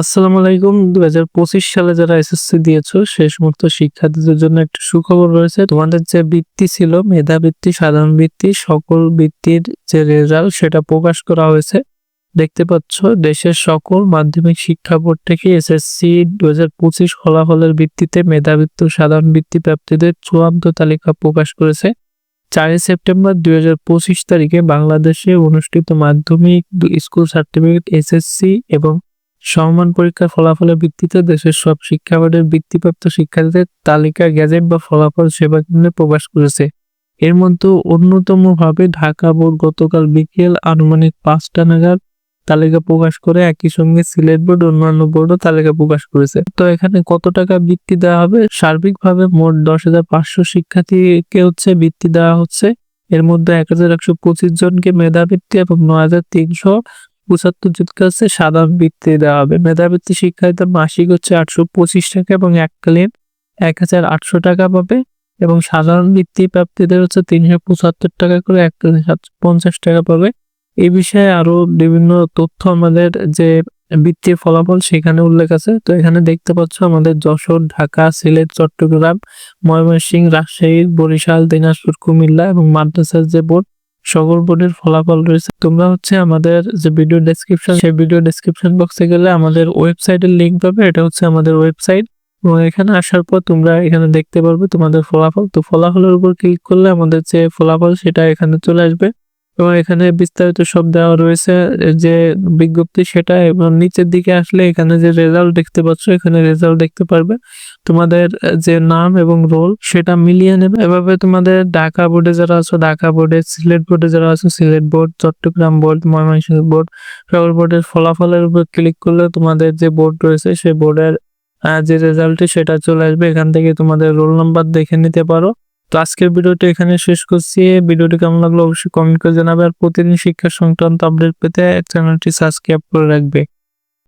আসসালামু আলাইকুম। দু হাজার পঁচিশ সালে যারা এসএসসি দিয়েছ সেই সমস্ত শিক্ষার্থীদের জন্য একটা সুখবর রয়েছে। তোমাদের যে বৃত্তি ছিল মেধা বৃত্তি সাধারণ বৃত্তি, সকল বৃত্তির যে রেজাল্ট, সেটা প্রকাশ করা হয়েছে। দেখতে পাচ্ছ, দেশের সকল মাধ্যমিক শিক্ষা বোর্ড থেকে এসএসসি দু হাজার পঁচিশ ফলাফলের ভিত্তিতে মেধাবৃত্তি সাধারণ বৃত্তি প্রাপ্তিদের চূড়ান্ত তালিকা প্রকাশ করেছে। চারই সেপ্টেম্বর দুই হাজার পঁচিশ তারিখে বাংলাদেশে অনুষ্ঠিত মাধ্যমিক স্কুল সার্টিফিকেট এসএসসি এবং সমমান পরীক্ষার ফলাফলের ভিত্তিতে দেশের সব শিক্ষা বোর্ডের বৃত্তিপ্রাপ্ত শিক্ষার্থীদের তালিকা, গ্যাজেট বা ফলাফল সেবা কেন্দ্রে প্রকাশ করেছে। এর মধ্যে অন্যতম ভাবে ঢাকা বোর্ড গতকাল বিকেল আনুমানিক পাঁচটা নাগাদ তালিকা প্রকাশ করে একই সঙ্গে সিলেট বোর্ড, অন্যান্য বোর্ডও তালিকা প্রকাশ করেছে। তো এখানে কত টাকা বৃত্তি দেওয়া হবে? সার্বিকভাবে মোট দশ হাজার পাঁচশো শিক্ষার্থীকে হচ্ছে বৃত্তি দেওয়া হচ্ছে। এর মধ্যে এক হাজার একশো পঁচিশ জনকে মেধাবৃত্তি এবং নয় হাজার তিনশো পঁচাত্তর জনকে হচ্ছে সাধারণ বৃত্তি দেওয়া হবে। মেধাবৃত্তি শিক্ষার্থীদের মাসিক হচ্ছে আটশো পঁচিশ টাকা এবং এককালীন এক হাজার আটশো টাকা পাবে এবং সাধারণ বৃত্তি প্রাপ্তিদের হচ্ছে তিনশো পঁচাত্তর টাকা করে এককালীন সাতশো পঞ্চাশ টাকা পাবে। এই বিষয়ে আরও বিভিন্ন তথ্য আমাদের যে বৃত্তির ফলাফল সেখানে উল্লেখ আছে। তো এখানে দেখতে পাচ্ছ আমাদের যশোর, ঢাকা, সিলেট, চট্টগ্রাম, ময়মনসিংহ, রাজশাহী, বরিশাল, দিনাজপুর, কুমিল্লা এবং মাদ্রাসার যে বোর্ড সকল বোর্ডের ফলাফল রয়েছে। তোমরা হচ্ছে আমাদের যে ভিডিও ডেসক্রিপশন সেই ভিডিও ডেসক্রিপশন বক্সে গেলে আমাদের ওয়েবসাইটের লিঙ্ক পাবে। এটা হচ্ছে আমাদের ওয়েবসাইট এবং এখানে আসার পর তোমরা এখানে দেখতে পারবে তোমাদের ফলাফল। তো ফলাফলের উপর ক্লিক করলে আমাদের যে ফলাফল সেটা এখানে চলে আসবে। এবং এখানে বিস্তারিত সব দেওয়া রয়েছে, যে বিজ্ঞপ্তি সেটা এবং নিচের দিকে আসলে এখানে যে রেজাল্ট দেখতে পাচ্ছ, এখানে রেজাল্ট দেখতে পারবে। তোমাদের যে নাম এবং রোল সেটা মিলিয়ে নেবে। এভাবে তোমাদের ঢাকা বোর্ডে যারা আছো, ঢাকা বোর্ডে সিলেট বোর্ডে যারা আছো, Sylhet board Chattogram board Mymensingh board সকল বোর্ডের ফলাফলের উপর ক্লিক করলে তোমাদের যে বোর্ড রয়েছে, সেই বোর্ডের যে রেজাল্টটি সেটা চলে আসবে। এখান থেকে তোমাদের রোল নাম্বার দেখে নিতে পারো। তো আজকের ভিডিওটি এখানে শেষ করছি। ভিডিওটি কেমন লাগল অবশ্যই কমেন্ট করে জানাবে। আর প্রতিদিন শিক্ষা সংক্রান্ত আপডেট পেতে চ্যানেলটি সাবস্ক্রাইব করে রাখবে।